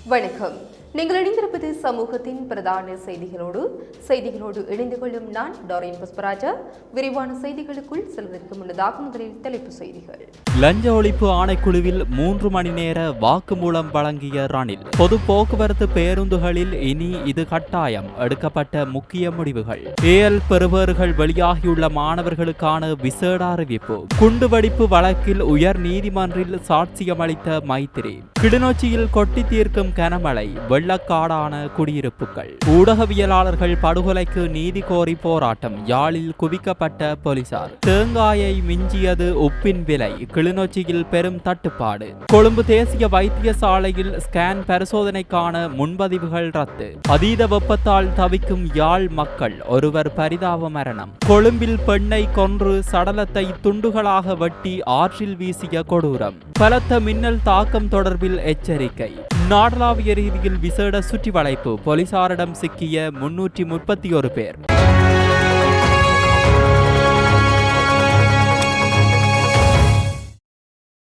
வணக்கம் நீங்கள் இணைந்திருப்பது சமூகத்தின் பிரதான செய்திகளோடு. செய்திகளோடு இணைந்து கொள்ளும் நான் டாரின் புஷ்பராஜா. விரிவான செய்திகளுக்குள் செல்வதற்கு முன்னதாக முதலில் தலைப்பு செய்திகள். லஞ்ச ஒழிப்பு ஆணைக்குழுவில் மூன்று மணி நேர வாக்குமூலம் வழங்கிய ரணில். பொது போக்குவரத்து பேருந்துகளில் இனி இது கட்டாயம். எடுக்கப்பட்ட முக்கிய முடிவுகள். ஏஎல் பெறுபவர்கள் வெளியாகியுள்ள மாணவர்களுக்கான விசேட அறிவிப்பு. குண்டுவெடிப்பு வழக்கில் உயர் நீதிமன்றில் சாட்சியமளித்த மைத்திரி. கிளிநொச்சியில் கொட்டி தீர்க்கும் கனமழை. வெள்ளக்காடான குடியிருப்புகள். ஊடகவியலாளர்கள் படுகொலைக்கு நீதி கோரி போராட்டம். யாழில் குவிக்கப்பட்ட போலீசார். தேங்காயை மிஞ்சியது உப்பின் விலை. கிளிநொச்சியில் பெரும் தட்டுப்பாடு. கொழும்பு தேசிய வைத்தியசாலையில் ஸ்கேன் பரிசோதனைக்கான முன்பதிவுகள் ரத்து. அதீத வெப்பத்தால் தவிக்கும் யாழ் மக்கள். ஒருவர் பரிதாப மரணம். கொழும்பில் பெண்ணை கொன்று சடலத்தை துண்டுகளாக வெட்டி ஆற்றில் வீசிய கொடூரம். பலத்த மின்னல் தாக்கம் தொடர்பில் எச்சரிக்கை. நாடளாவிய ரீதியில் விசேட சுற்றி வளைப்பு போலீசாரிடம் சிக்கிய முன்னூற்றி முப்பத்தி ஒரு பேர்.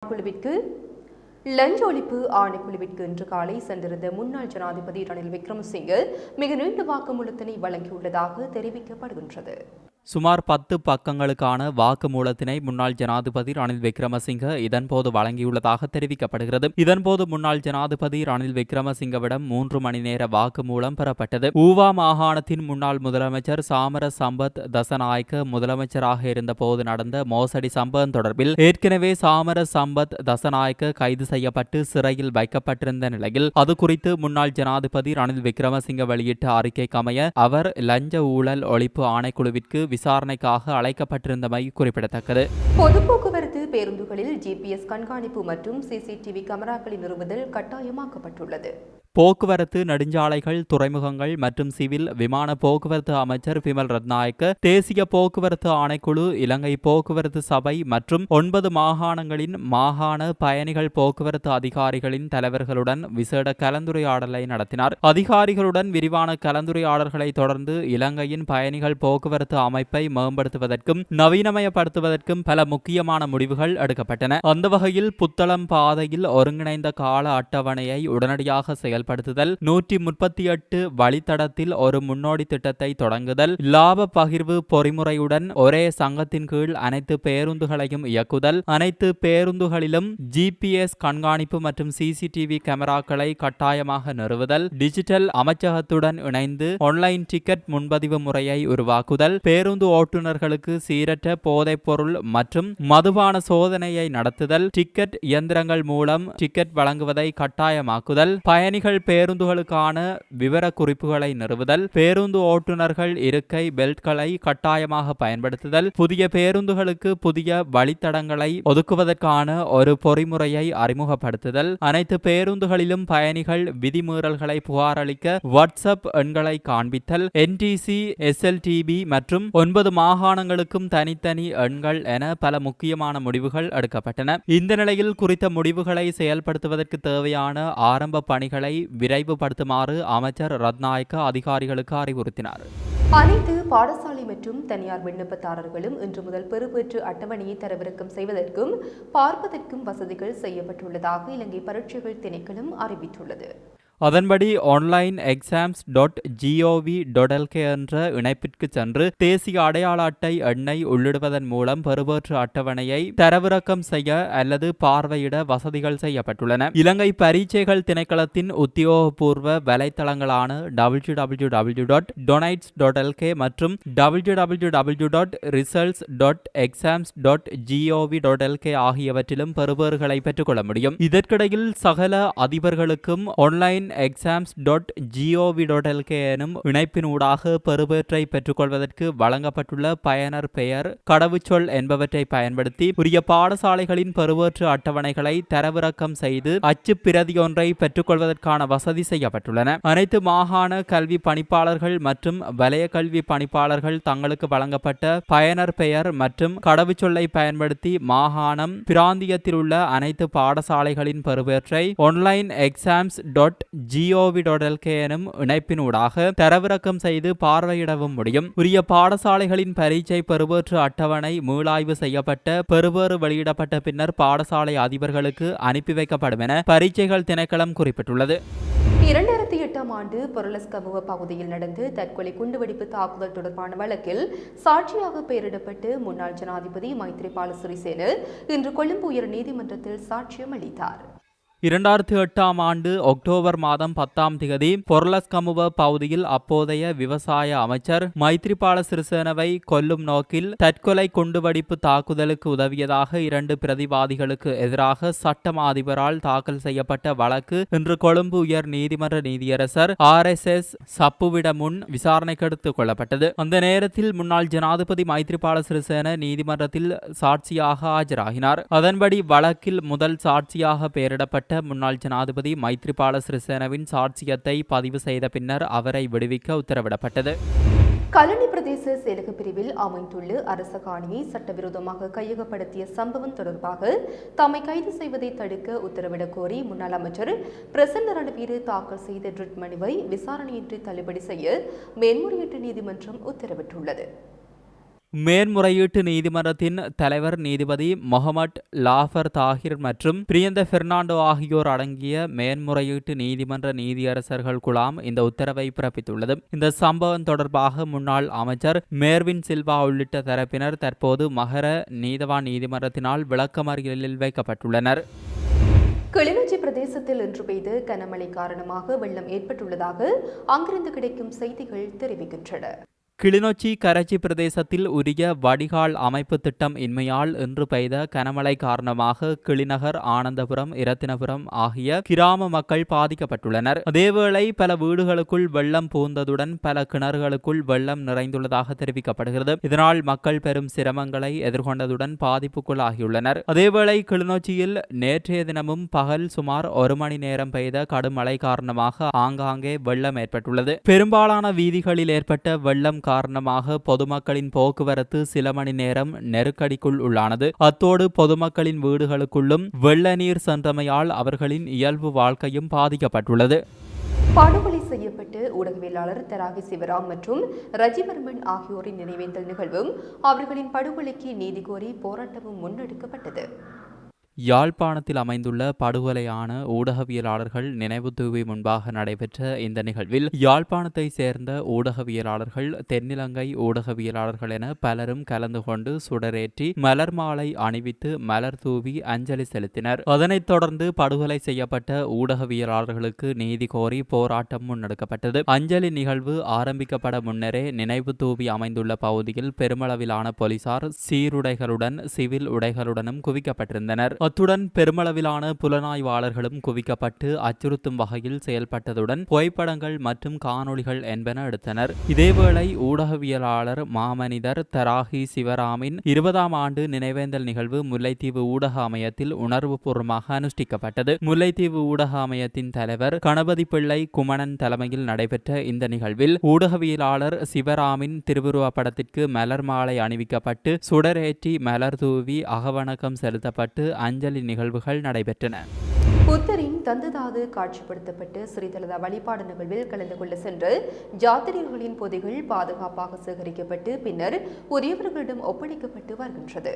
குழுவிற்கு லஞ்ச ஒழிப்பு ஆணைக்குழுவிற்கு இன்று காலை சென்றிருந்த முன்னாள் ஜனாதிபதி ரணில் விக்ரமசிங்கே மிக நீண்ட வாக்குமூலத்தினை வழங்கியுள்ளதாக தெரிவிக்கப்படுகின்றது. சுமார் பத்து பக்கங்களுக்கான வாக்குமூலத்தினை முன்னாள் ஜனாதிபதி ரணில் விக்ரமசிங்க இதன்போது வழங்கியுள்ளதாக தெரிவிக்கப்படுகிறது. இதன்போது முன்னாள் ஜனாதிபதி ரணில் விக்ரமசிங்கவிடம் மூன்று மணி நேர வாக்குமூலம் பெறப்பட்டது. ஊவா மாகாணத்தின் முன்னாள் முதலமைச்சர் சாமர சம்பத் தசநாயக்க முதலமைச்சராக இருந்தபோது நடந்த மோசடி சம்பவம் தொடர்பில் ஏற்கனவே சாமர சம்பத் தசநாயக்க கைது செய்யப்பட்டு சிறையில் வைக்கப்பட்டிருந்த நிலையில் அது குறித்து முன்னாள் ஜனாதிபதி ரணில் விக்ரமசிங்க வெளியிட்ட அறிக்கைக்கு அமைய அவர் லஞ்ச ஊழல் ஒழிப்பு ஆணைக்குழுவிற்கு விசாரணைக்காக அழைக்கப்பட்டிருந்தமை குறிப்பிடத்தக்கது. பொது போக்குவரத்து பேருந்துகளில் ஜிபிஎஸ் கண்காணிப்பு மற்றும் சிசிடிவி கேமராக்களை நிறுவுதல் கட்டாயமாக்கப்பட்டுள்ளது. போக்குவரத்து நெடுஞ்சாலைகள் துறைமுகங்கள் மற்றும் சிவில் விமான போக்குவரத்து அமைச்சர் விமல் ரத்நாயக்க தேசிய போக்குவரத்து ஆணைக்குழு இலங்கை போக்குவரத்து சபை மற்றும் ஒன்பது மாகாணங்களின் மாகாண பயணிகள் போக்குவரத்து அதிகாரிகளின் தலைவர்களுடன் விசேட கலந்துரையாடலை நடத்தினார். அதிகாரிகளுடன் விரிவான கலந்துரையாடல்களை தொடர்ந்து இலங்கையின் பயணிகள் போக்குவரத்து அமைப்பை மேம்படுத்துவதற்கும் நவீனமயப்படுத்துவதற்கும் பல முக்கியமான முடிவுகள் எடுக்கப்பட்டன. அந்த வகையில் புத்தளம் பாதையில் ஒருங்கிணைந்த கால அட்டவணையை உடனடியாக செயல்படுத்துதல் நூற்றி முப்பத்தி எட்டு வழித்தடத்தில் ஒரு முன்னோடி திட்டத்தை தொடங்குதல் லாப பகிர்வு பொறிமுறையுடன் ஒரே சங்கத்தின் கீழ் அனைத்து பேருந்துகளையும் இயக்குதல் அனைத்து பேருந்துகளிலும் ஜிபிஎஸ் கண்காணிப்பு மற்றும் சிசிடிவி கேமராக்களை கட்டாயமாக நிறுவுதல் டிஜிட்டல் அமைச்சகத்துடன் இணைந்து ஆன்லைன் டிக்கெட் முன்பதிவு முறையை உருவாக்குதல் பேருந்து ஓட்டுநர்களுக்கு சீரற்ற போதைப் பொருள் மற்றும் மதுபான சோதனையை நடத்துதல் டிக்கெட் இயந்திரங்கள் மூலம் டிக்கெட் வழங்குவதை கட்டாயமாக்குதல் பயணிகள் பேருந்துகளுக்கான விவர குறிப்புகளை நிறுவுதல் பேருந்து ஓட்டுநர்கள் இருக்கை பெல்ட்களை கட்டாயமாக பயன்படுத்துதல் புதிய பேருந்துகளுக்கு புதிய வழித்தடங்களை ஒதுக்குவதற்கான ஒரு பொறிமுறையை அறிமுகப்படுத்துதல் அனைத்து பேருந்துகளிலும் பயணிகள் விதிமீறல்களை புகாரளிக்க வாட்ஸ்அப் எண்களை காண்பித்தல் என்டிசி எஸ்எல்டிபி மற்றும் ஒன்பது மாகாணங்களுக்கும் தனித்தனி எண்கள் என பல முக்கியமான முடிவுகள் எடுக்கப்பட்டன. இந்த நிலையில் குறித்த முடிவுகளை செயல்படுத்துவதற்கு தேவையான ஆரம்ப பணிகளை விரைவுபடுத்துமாறு அமைச்சர் ரத்நாயக்க அதிகாரிகளுக்கு அறிவுறுத்தினார். அனைத்து பாடசாலை மற்றும் தனியார் விண்ணப்பதாரர்களும் இன்று முதல் பெறுபேற்று அட்டவணையை தரவிறக்கம் செய்வதற்கும் பார்ப்பதற்கும் வசதிகள் செய்யப்பட்டுள்ளதாக இலங்கை பரீட்சைகள் திணைக்களம் அறிவித்துள்ளது. அதன்படி online exams dot GOV dot LK என்ற இணைப்பிற்கு சென்று தேசிய அடையாள அட்டை எண்ணை உள்ளிடுவதன் மூலம் பெறுபேற்று அட்டவணையை தரவிறக்கம் செய்ய அல்லது பார்வையிட வசதிகள் செய்யப்பட்டுள்ளன. இலங்கை பரீட்சைகள் திணைக்களத்தின் உத்தியோகபூர்வ வலைத்தளங்களான W W W dot doenets dot LK மற்றும் W W W dot results dot exams dot GOV dot LK ஆகியவற்றிலும் பெறுபேறுகளை பெற்றுக்கொள்ள முடியும். இதற்கிடையில் சகல அதிபர்களுக்கும் online exams dot GOV dot LK எனும் இணைப்பினூடாக பெறுபேற்றை பெற்றுக்கொள்வதற்கு வழங்கப்பட்டுள்ள பயனர் பெயர் கடவுச்சொல் என்பவற்றை பயன்படுத்தி உரிய பாடசாலைகளின் பெறுபேற்று அட்டவணைகளை தரவிறக்கம் செய்து அச்சு பிரதியொன்றை பெற்றுக்கொள்வதற்கான வசதி செய்யப்பட்டுள்ளன. அனைத்து மாகாண கல்வி பணிப்பாளர்கள் மற்றும் வலய கல்வி பணிப்பாளர்கள் தங்களுக்கு வழங்கப்பட்ட பயனர் பெயர் மற்றும் கடவுச்சொல்லை பயன்படுத்தி மாகாணம் பிராந்தியத்தில் உள்ள அனைத்து பாடசாலைகளின் பெறுபேற்றை online exams dot GOV dot எனும் இணைப்பினூடாக தரவிறக்கம் செய்து பார்வையிடவும் முடியும். உரிய பாடசாலைகளின் பரீட்சை பெறுபேற்று அட்டவணை மீளாய்வு செய்யப்பட்ட பெறுபேறு வெளியிடப்பட்ட பின்னர் பாடசாலை அதிபர்களுக்கு அனுப்பி வைக்கப்படும் என பரீட்சைகள் திணைக்களம் குறிப்பிட்டுள்ளது. இரண்டாயிரத்தி எட்டாம் ஆண்டு பொருளஸ்கமுவ பகுதியில் நடந்த தற்கொலை குண்டுவெடிப்பு தாக்குதல் தொடர்பான வழக்கில் சாட்சியாக பெயரிடப்பட்டு முன்னாள் ஜனாதிபதி மைத்ரிபால சிறிசேன இன்று கொழும்பு உயர் நீதிமன்றத்தில் சாட்சியம் அளித்தார். இரண்டாயிரத்தி எட்டாம் ஆண்டு அக்டோபர் மாதம் பத்தாம் திகதி பொருளஸ்கமுவ பகுதியில் அப்போதைய விவசாய அமைச்சர் மைத்ரிபால சிறிசேனவை கொல்லும் நோக்கில் தற்கொலை குண்டுவெடிப்பு தாக்குதலுக்கு உதவியதாக இரண்டு பிரதிவாதிகளுக்கு எதிராக சட்டம் அதிபரால் தாக்கல் செய்யப்பட்ட வழக்கு இன்று கொழும்பு உயர் நீதிமன்ற நீதியரசர் ஆர் எஸ் எஸ் சப்புவிட முன் விசாரணைக்கு எடுத்துக் கொள்ளப்பட்டது. அந்த நேரத்தில் முன்னாள் ஜனாதிபதி மைத்ரிபால சிறிசேன நீதிமன்றத்தில் சாட்சியாக ஆஜராகினார். அதன்படி வழக்கில் முதல் சாட்சியாக பெயரிடப்பட்ட முன்னாள் ஜனாதிபதி மைத்ரிபால சிறிசேனவின் சாட்சியத்தை பதிவு செய்த பின்னர் அவரை விடுவிக்க உத்தரவிடப்பட்டது. கலனி பிரதேச செயலக பிரிவில் அமைந்துள்ள அரச காணியை சட்டவிரோதமாக கையகப்படுத்திய சம்பவம் தொடர்பாக தம்மை கைது செய்வதை தடுக்க உத்தரவிடக் கோரி முன்னாள் அமைச்சர் பிரசன்ன ரணவீர தாக்கல் செய்த ரிட் மனுவை விசாரணையின்றி தள்ளுபடி செய்ய மேன்முறையீட்டு நீதிமன்றம் உத்தரவிட்டுள்ளது. மேன்முறையீட்டு நீதிமன்றத்தின் தலைவர் நீதிபதி மொஹமட் லாஃபர் தாகிர் மற்றும் பிரியந்த பெர்னாண்டோ ஆகியோர் அடங்கிய மேன்முறையீட்டு நீதிமன்ற நீதியரசர்கள் குழாம் இந்த உத்தரவை பிறப்பித்துள்ளது. இந்த சம்பவம் தொடர்பாக முன்னாள் அமைச்சர் மேர்வின் சில்வா உள்ளிட்ட தரப்பினர் தற்போது மகர நீதவான் நீதிமன்றத்தினால் விளக்கமறியலில் வைக்கப்பட்டுள்ளனர். கிளிநொச்சி பிரதேசத்தில் இன்று பெய்த கனமழை காரணமாக வெள்ளம் ஏற்பட்டுள்ளதாக அங்கிருந்து கிடைக்கும் செய்திகள் தெரிவிக்கின்றன. கிளிநொச்சி கரைச்சி பிரதேசத்தில் உரிய வடிகால் அமைப்பு திட்டம் இன்மையால் இன்று பெய்த கனமழை காரணமாக கிளிநகர் ஆனந்தபுரம் இரத்தினபுரம் ஆகிய கிராம மக்கள் பாதிக்கப்பட்டுள்ளனர். அதேவேளை பல வீடுகளுக்குள் வெள்ளம் பூந்ததுடன் பல கிணறுகளுக்குள் வெள்ளம் நிறைந்துள்ளதாக தெரிவிக்கப்படுகிறது. இதனால் மக்கள் பெரும் சிரமங்களை எதிர்கொண்டதுடன் பாதிப்புக்குள்ளாகியுள்ளனர். அதேவேளை கிளிநொச்சியில் நேற்றைய தினமும் பகல் சுமார் ஒரு மணி நேரம் பெய்த கடும் மழை காரணமாக ஆங்காங்கே வெள்ளம் ஏற்பட்டுள்ளது. பெரும்பாலான வீதிகளில் ஏற்பட்ட வெள்ளம் காரணமாக பொதுமக்களின் போக்குவரத்து சில மணி நேரம் நெருக்கடிக்குள் உள்ளானது. அத்தோடு பொதுமக்களின் வீடுகளுக்குள்ளும் வெள்ள நீர் சென்றமையால் அவர்களின் இயல்பு வாழ்க்கையும் பாதிக்கப்பட்டுள்ளது. படுகொலை செய்யப்பட்டு ஊடகவியலாளர் தராகி சிவராம் மற்றும் ரஜிவர்மன் ஆகியோரின் நினைவேந்தல் நிகழ்வும் அவர்களின் படுகொலைக்கு நீதி கோரி போராட்டமும் முன்னெடுக்கப்பட்டது. யாழ்ப்பாணத்தில் அமைந்துள்ள படுகொலையான ஊடகவியலாளர்கள் நினைவு தூவி முன்பாக நடைபெற்ற இந்த நிகழ்வில் யாழ்ப்பாணத்தை சேர்ந்த ஊடகவியலாளர்கள் தென்னிலங்கை ஊடகவியலாளர்கள் என பலரும் கலந்து கொண்டு சுடரேற்றி மலர் மாலை அணிவித்து மலர் தூவி அஞ்சலி செலுத்தினர். அதனைத் தொடர்ந்து படுகொலை செய்யப்பட்ட ஊடகவியலாளர்களுக்கு நீதி கோரி போராட்டம் முன்னெடுக்கப்பட்டது. அஞ்சலி நிகழ்வு ஆரம்பிக்கப்பட முன்னரே நினைவு தூவி அமைந்துள்ள பகுதியில் பெருமளவிலான போலீசார் சீருடைகளுடன் சிவில் உடைகளுடனும் குவிக்கப்பட்டிருந்தனர். அத்துடன் பெருமளவிலான புலனாய்வாளர்களும் குவிக்கப்பட்டு அச்சுறுத்தும் வகையில் செயல்பட்டதுடன் புகைப்படங்கள் மற்றும் காணொளிகள் என்பன எடுத்தனர். இதேவேளை ஊடகவியலாளர் மாமனிதர் தராகி சிவராமின் இருபதாம் ஆண்டு நினைவேந்தல் நிகழ்வு முல்லைத்தீவு ஊடக அமையத்தில் உணர்வுபூர்வமாக அனுஷ்டிக்கப்பட்டது. முல்லைத்தீவு ஊடக அமையத்தின் தலைவர் கணபதி பிள்ளை குமணன் தலைமையில் நடைபெற்ற இந்த நிகழ்வில் ஊடகவியலாளர் சிவராமின் திருவுருவ படத்திற்கு மலர் மாலை அணிவிக்கப்பட்டு சுடரேற்றி மலர் தூவி அகவணக்கம் செலுத்தப்பட்டு அஞ்சு அஞ்சலி நிகழ்வுகள் நடைபெற்றன. புத்தரின் தந்ததாது காட்சிப்படுத்தப்பட்டு ஸ்ரீதலதா வழிபாடு நிகழ்வில் கலந்து கொள்ள சென்று ஜாத்திரியர்களின் பொதிகள் பாதுகாப்பாக சேகரிக்கப்பட்டு பின்னர் உரியவர்களிடம் ஒப்படைக்கப்பட்டு வருகின்றது.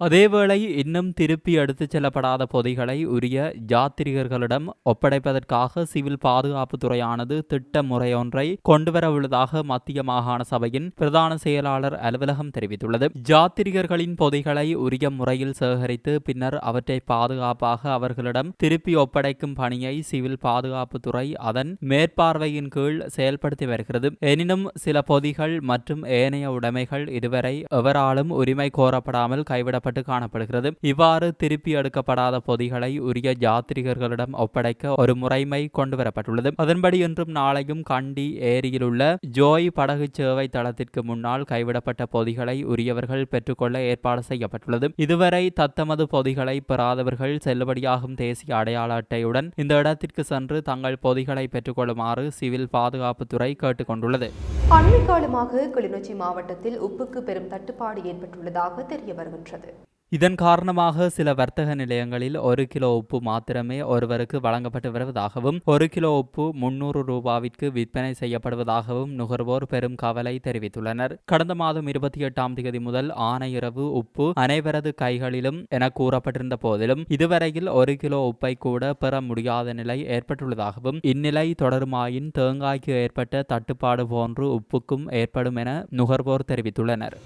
அதேவேளை இன்னும் திருப்பி எடுத்துச் செல்லப்படாத பொதிகளை உரிய ஜாத்திரிகர்களிடம் ஒப்படைப்பதற்காக சிவில் பாதுகாப்பு துறையானது திட்ட முறையொன்றை கொண்டுவரவுள்ளதாக மத்திய மாகாண சபையின் பிரதான செயலாளர் அலுவலகம் தெரிவித்துள்ளது. ஜாத்திரிகர்களின் பொதிகளை உரிய முறையில் சேகரித்து பின்னர் அவற்றை பாதுகாப்பாக அவர்களிடம் திருப்பி ஒப்படைக்கும் பணியை சிவில் பாதுகாப்புத்துறை அதன் மேற்பார்வையின் கீழ் செயல்படுத்தி வருகிறது. எனினும் சில பொதிகள் மற்றும் ஏனைய உடைமைகள் இதுவரை எவராலும் உரிமை கோரப்படாமல் கைவிடப்பட்டு காணப்படுகிறது. இவ்வாறு திருப்பி எடுக்கப்படாத பொதிகளை உரிய ஜாத்திரிகர்களிடம் ஒப்படைக்க ஒரு முறைமை கொண்டுவரப்பட்டுள்ளது. அதன்படி இன்றும் நாளையும் கண்டி ஏரியிலுள்ள ஜோய் படகு சேவை தளத்திற்கு முன்னால் கைவிடப்பட்ட பொதிகளை உரியவர்கள் பெற்றுக்கொள்ள ஏற்பாடு செய்யப்பட்டுள்ளது. இதுவரை தத்தமது பொதிகளை பெறாதவர்கள் செல்லுபடியாகும் தேசிய அடையாள அட்டையுடன் இந்த இடத்திற்கு சென்று தங்கள் பொதிகளை பெற்றுக்கொள்ளுமாறு சிவில் பாதுகாப்புத்துறை கேட்டுக்கொண்டுள்ளது. அண்மை காலமாக கிளிநொச்சி மாவட்டத்தில் உப்புக்கு பெரும் தட்டுப்பாடு ஏற்பட்டுள்ளதாக தெரிய வருகின்றது இதன் காரணமாக சில வர்த்தக நிலையங்களில் ஒரு கிலோ உப்பு மாத்திரமே ஒருவருக்கு வழங்கப்பட்டு வருவதாகவும் ஒரு கிலோ உப்பு முன்னூறு ரூபாவிற்கு விற்பனை செய்யப்படுவதாகவும் நுகர்வோர் பெரும் கவலை தெரிவித்துள்ளனர். கடந்த மாதம் இருபத்தி எட்டாம் தேதி முதல் ஆனையிரவு உப்பு அனைவரது கைகளிலும் என கூறப்பட்டிருந்த போதிலும் இதுவரையில் ஒரு கிலோ உப்பை கூட பெற முடியாத நிலை ஏற்பட்டுள்ளதாகவும் இந்நிலை தொடருமாயின் தேங்காய்க்கு ஏற்பட்ட தட்டுப்பாடு போன்று உப்புக்கும் ஏற்படும் என நுகர்வோர் தெரிவித்துள்ளனர்.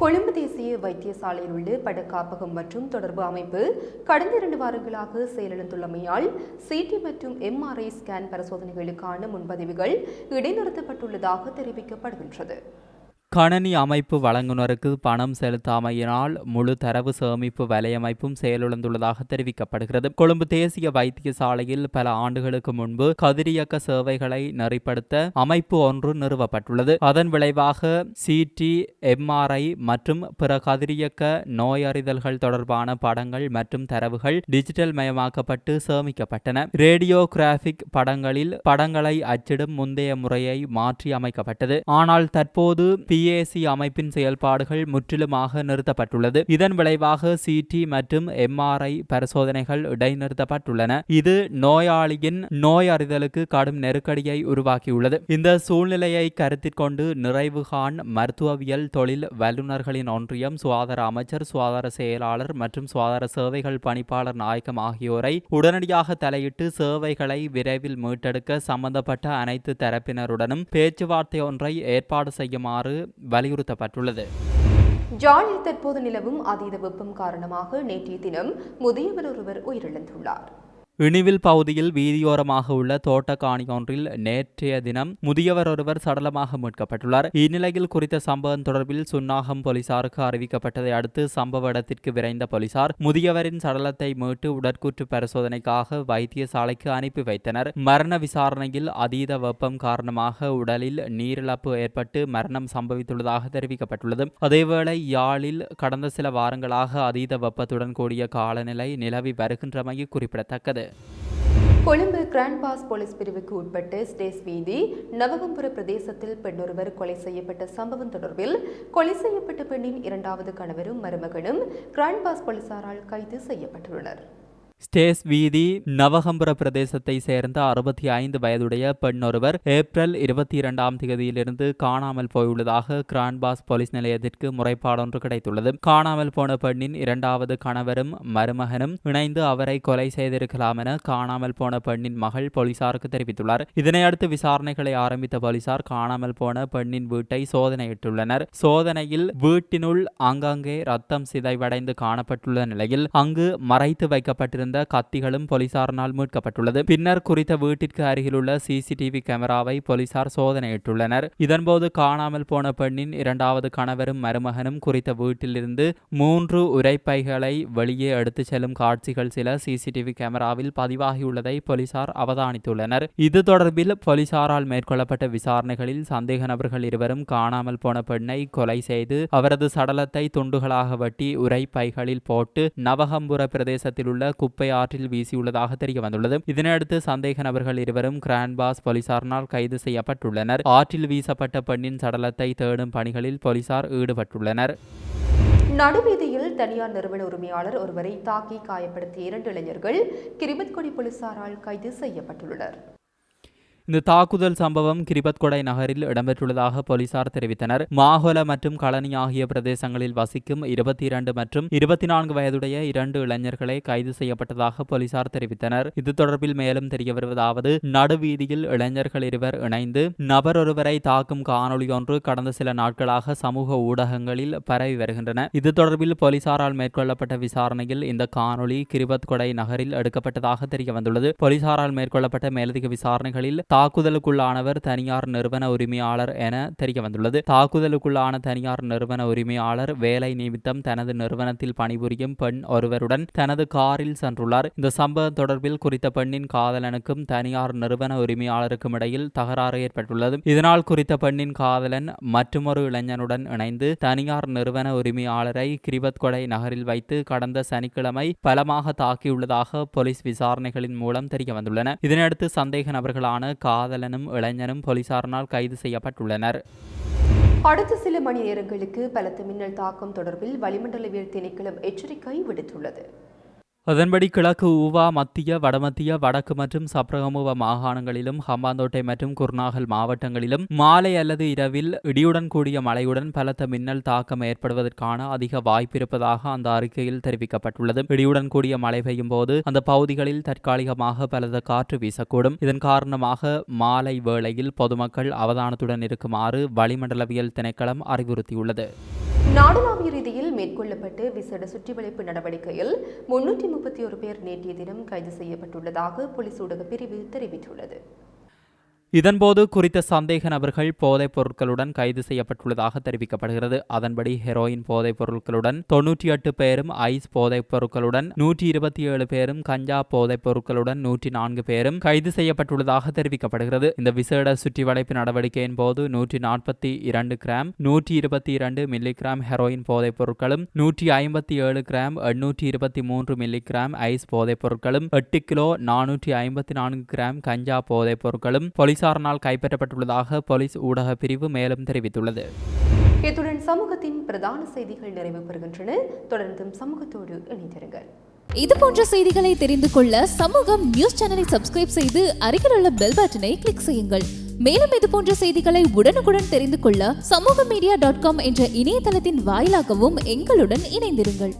கொழும்பு தேசிய வைத்தியசாலையில் உள்ள படக்காப்பகம் மற்றும் தொடர்பு அமைப்பு கடந்த இரண்டு வாரங்களாக செயலிழந்துள்ளமையால் சிடி மற்றும் எம்ஆர்ஐ ஸ்கேன் பரிசோதனைகளுக்கான முன்பதிவுகள் இடைநிறுத்தப்பட்டுள்ளதாக தெரிவிக்கப்படுகின்றது. கணனி அமைப்பு வழங்குனருக்கு பணம் செலுத்தாமையினால் முழு தரவு சேமிப்பு வலையமைப்பும் செயலிழந்துள்ளதாக தெரிவிக்கப்படுகிறது. கொழும்பு தேசிய வைத்தியசாலையில் பல ஆண்டுகளுக்கு முன்பு கதிரியக்க சேவைகளை நெறிப்படுத்த அமைப்பு ஒன்று நிறுவப்பட்டுள்ளது. அதன் விளைவாக சிடி எம்ஆர்ஐ மற்றும் பிற கதிரியக்க நோயறிதல்கள் தொடர்பான படங்கள் மற்றும் தரவுகள் டிஜிட்டல் மயமாக்கப்பட்டு சேமிக்கப்பட்டன. ரேடியோகிராபிக் படங்களில் படங்களை அச்சிடும் முந்தைய முறையை மாற்றி அமைக்கப்பட்டது ஆனால் தற்போது பி பிஏசி அமைப்பின் செயல்பாடுகள் முற்றிலுமாக நிறுத்தப்பட்டுள்ளது. இதன் விளைவாக சிடி மற்றும் எம்ஆர்ஐ பரிசோதனைகள் இடைநிறுத்தப்பட்டுள்ளன. இது நோயாளியின் நோய் அறிதலுக்கு கடும் நெருக்கடியை உருவாக்கியுள்ளது. இந்த சூழ்நிலையை கருத்தில் கொண்டு நிறைவுகான் மருத்துவவியல் தொழில் வல்லுநர்களின் ஒன்றியம் சுகாதார அமைச்சர் சுகாதார செயலாளர் மற்றும் சுகாதார சேவைகள் பணிப்பாளர் நாயகம் ஆகியோரை உடனடியாக தலையிட்டு சேவைகளை விரைவில் மீட்டெடுக்க சம்பந்தப்பட்ட அனைத்து தரப்பினருடனும் பேச்சுவார்த்தை ஒன்றை ஏற்பாடு செய்யுமாறு வலியுறுத்தப்பட்டுள்ளது. ஜாழில் தற்போது நிலவும் அதீத வெப்பம் காரணமாக நேற்றைய தினம் முதியவர் ஒருவர் உயிரிழந்துள்ளார். இணிவில் பகுதியில் வீதியோரமாக உள்ள தோட்டக்காணி ஒன்றில் நேற்றைய தினம் முதியவர் ஒருவர் சடலமாக மீட்கப்பட்டுள்ளார். இந்நிலையில் குறித்த சம்பவம் தொடர்பில் சுன்னாகம் போலீசாருக்கு அறிவிக்கப்பட்டதை அடுத்து சம்பவ இடத்திற்கு விரைந்த போலீசார் முதியவரின் சடலத்தை மீட்டு உடற்கூற்று பரிசோதனைக்காக வைத்தியசாலைக்கு அனுப்பி வைத்தனர். மரண விசாரணையில் அதீத வெப்பம் காரணமாக உடலில் நீரிழப்பு ஏற்பட்டு மரணம் சம்பவித்துள்ளதாக தெரிவிக்கப்பட்டுள்ளது. அதேவேளை யாழில் கடந்த சில வாரங்களாக அதீத வெப்பத்துடன் கூடிய காலநிலை நிலவி வருகின்றமை குறிப்பிடத்தக்கது. கொழும்பு கிராண்ட் பாஸ் போலீஸ் பிரிவுக்கு உட்பட்டு ஸ்டேஸ் வீதி நவகம்புர பிரதேசத்தில் பெண்ணொருவர் கொலை செய்யப்பட்ட சம்பவம் தொடர்பில் கொலை செய்யப்பட்ட பெண்ணின் இரண்டாவது கணவரும் மருமகனும் கிராண்ட் பாஸ் போலீசாரால் கைது செய்யப்பட்டுள்ளனர். ஸ்டேஸ் வீதி நவகம்புர பிரதேசத்தை சேர்ந்த அறுபத்தி ஐந்து வயதுடைய பெண் ஒருவர் ஏப்ரல் இருபத்தி இரண்டாம் தேதியிலிருந்து காணாமல் போயுள்ளதாக கிரான்பாஸ் போலீஸ் நிலையத்திற்கு முறைப்பாடொன்று கிடைத்துள்ளது. காணாமல் போன பெண்ணின் இரண்டாவது கணவரும் மருமகனும் இணைந்து அவரை கொலை செய்திருக்கலாம் என காணாமல் போன பெண்ணின் மகள் போலீசாருக்கு தெரிவித்துள்ளார். இதனையடுத்து விசாரணைகளை ஆரம்பித்த போலீசார் காணாமல் போன பெண்ணின் வீட்டை சோதனையிட்டுள்ளனர். சோதனையில் வீட்டினுள் ஆங்காங்கே ரத்தம் சிதைவடைந்து காணப்பட்டுள்ள நிலையில் அங்கு மறைத்து வைக்கப்பட்டிருந்த இருந்த கத்திகளும் போலீசாரினால் மீட்கப்பட்டுள்ளது. பின்னர் குறித்த வீட்டிற்கு அருகிலுள்ள சிசிடிவி கேமராவை போலீசார் சோதனையிட்டுள்ளனர். இதன்போது காணாமல் போன பெண்ணின் இரண்டாவது கணவரும் மருமகனும் குறித்த வீட்டிலிருந்து மூன்று உரைப்பைகளை வெளியே எடுத்துச் செல்லும் காட்சிகள் சில சிசிடிவி கேமராவில் பதிவாகியுள்ளதை போலீசார் அவதானித்துள்ளனர். இது தொடர்பில் போலீசாரால் மேற்கொள்ளப்பட்ட விசாரணைகளில் சந்தேக நபர்கள் இருவரும் காணாமல் போன பெண்ணை கொலை செய்து அவரது சடலத்தை துண்டுகளாக வெட்டி உரைப்பைகளில் போட்டு நவகம்புர பிரதேசத்தில் உள்ள குப்பை குப்பை ஆற்றில் வீசியுள்ளதாக தெரிய வந்துள்ளது. இதனையடுத்து சந்தேக நபர்கள் இருவரும் கிராண்ட்பாஸ் போலீசாரினால் கைது செய்யப்பட்டுள்ளனர். ஆற்றில் வீசப்பட்ட பெண்ணின் சடலத்தை தேடும் பணிகளில் போலீசார் ஈடுபட்டுள்ளனர். நடுவீதியில் தனியார் நிறுவன உரிமையாளர் ஒருவரை தாக்கி காயப்படுத்திய இரண்டு இளைஞர்கள் கிரிபத்கொடி போலீசாரால் கைது செய்யப்பட்டுள்ளனர். இந்த தாக்குதல் சம்பவம் கிரிபத்கொடை நகரில் இடம்பெற்றுள்ளதாக போலீசார் தெரிவித்தனர். மாஹோல மற்றும் களனி ஆகிய பிரதேசங்களில் வசிக்கும் இருபத்தி இரண்டு மற்றும் இருபத்தி நான்கு வயதுடைய இரண்டு இளைஞர்களை கைது செய்யப்பட்டதாக போலீசார் தெரிவித்தனர். இது தொடர்பில் மேலும் தெரிய வருவதாவது நடுவீதியில் இளைஞர்கள் இருவர் இணைந்து நபர் ஒருவரை தாக்கும் காணொலி ஒன்று கடந்த சில நாட்களாக சமூக ஊடகங்களில் பரவி வருகின்றன. இது தொடர்பில் போலீசாரால் மேற்கொள்ளப்பட்ட விசாரணையில் இந்த காணொளி கிரிபத்கொடை நகரில் எடுக்கப்பட்டதாக தெரிய வந்துள்ளது. போலீசாரால் மேற்கொள்ளப்பட்ட மேலதிக விசாரணைகளில் தாக்குதலுக்குள்ளானவர் தனியார் நிறுவன உரிமையாளர் என தெரிய வந்துள்ளது தாக்குதலுக்குள்ளான தனியார் நிறுவன உரிமையாளர் வேலை நிமித்தம் தனது நிறுவனத்தில் பணிபுரியும் பெண் ஒருவருடன் தனது காரில் சென்றுள்ளார். இந்த சம்பவம் தொடர்பில் குறித்த பெண்ணின் காதலனுக்கும் தனியார் நிறுவன உரிமையாளருக்கும் இடையில் தகராறு ஏற்பட்டுள்ளது. இதனால் குறித்த பெண்ணின் காதலன் மற்றொரு இளைஞனுடன் இணைந்து தனியார் நிறுவன உரிமையாளரை கிரிபத்கொடை நகரில் வைத்து கடந்த சனிக்கிழமை பலமாக தாக்கியுள்ளதாக போலீஸ் விசாரணைகளின் மூலம் தெரிய வந்துள்ளன இதனையடுத்து சந்தேக நபர்களான காதலனும் இளைஞனும் போலீசாரினால் கைது செய்யப்பட்டுள்ளனர். அடுத்த சில மணி நேரங்களுக்கு பலத்த மின்னல் தாக்கம் தொடர்பில் வளிமண்டலவியல் திணைக்களம் எச்சரிக்கை விடுத்துள்ளது. அதன்படி கிழக்கு ஊவா மத்திய வடமத்திய வடக்கு மற்றும் சப்ரகமுவ மாகாணங்களிலும் ஹம்பாந்தோட்டை மற்றும் குர்நாகல் மாவட்டங்களிலும் மாலை அல்லது இரவில் இடியுடன் கூடிய மழையுடன் பலத்த மின்னல் தாக்கம் ஏற்படுவதற்கான அதிக வாய்ப்பிருப்பதாக அந்த அறிக்கையில் தெரிவிக்கப்பட்டுள்ளது. இடியுடன் கூடிய மழை பெய்யும் போது அந்த பகுதிகளில் தற்காலிகமாக பலத்த காற்று வீசக்கூடும். இதன் காரணமாக மாலை வேளையில் பொதுமக்கள் அவதானத்துடன் இருக்குமாறு வளிமண்டலவியல் திணைக்களம் அறிவுறுத்தியுள்ளது. நாடுளாவிய ரீதியில் மேற்கொள்ளப்பட்டு விசேட சுற்றிவளைப்பு நடவடிக்கையில் முன்னூற்றி முப்பத்தி ஒரு பேர் நேற்றைய தினம் கைது செய்யப்பட்டுள்ளதாக போலீஸ் ஊடக பிரிவு தெரிவித்துள்ளது. இதன்போது குறித்த சந்தேக நபர்கள் போதைப் பொருட்களுடன் கைது செய்யப்பட்டுள்ளதாக தெரிவிக்கப்படுகிறது. அதன்படி ஹெரோயின் போதைப் பொருட்களுடன் தொன்னூற்றி எட்டு பேரும் ஐஸ் போதைப் பொருட்களுடன் நூற்றி இருபத்தி ஏழு பேரும் கஞ்சா போதைப் பொருட்களுடன் நூற்றி நான்கு பேரும் கைது செய்யப்பட்டுள்ளதாக தெரிவிக்கப்படுகிறது. இந்த விசேட சுற்றிவளைப்பு நடவடிக்கையின் போது நூற்றி நாற்பத்தி இரண்டு கிராம் நூற்றி இருபத்தி இரண்டு மில்லிகிராம் ஹெரோயின் போதைப் பொருட்களும் நூற்றி ஐம்பத்தி ஏழு கிராம் எண்ணூற்றி இருபத்தி மூன்று மில்லிகிராம் ஐஸ் போதைப் பொருட்களும் எட்டு கிலோ நானூற்றி ஐம்பத்தி நான்கு கிராம் கஞ்சா போதைப் பொருட்களும் போலீசாரினால் கைப்பற்றப்பட்டுள்ளதாக போலீஸ் ஊடக பிரிவு மேலும் தெரிவித்துள்ளது. இத்துடன் சமூகத்தின் பிரதான செய்திகள் நிறைவு பெறுகின்றன தொடர்ந்தும் சமூகத்தோடு இணைந்திருங்கள். இது போன்ற செய்திகளை தெரிந்து கொள்ள சமூகம் நியூஸ் சேனலை சப்ஸ்கிரைப் செய்து அருகில் உள்ள பெல் பட்டனை கிளிக் செய்யுங்கள். மேலும் இது போன்ற செய்திகளை உடனுக்குடன் தெரிந்து கொள்ள சமூக மீடியா டாட் காம் என்ற இணையதளத்தின் வாயிலாகவும் எங்களுடன் இணைந்திருங்கள்.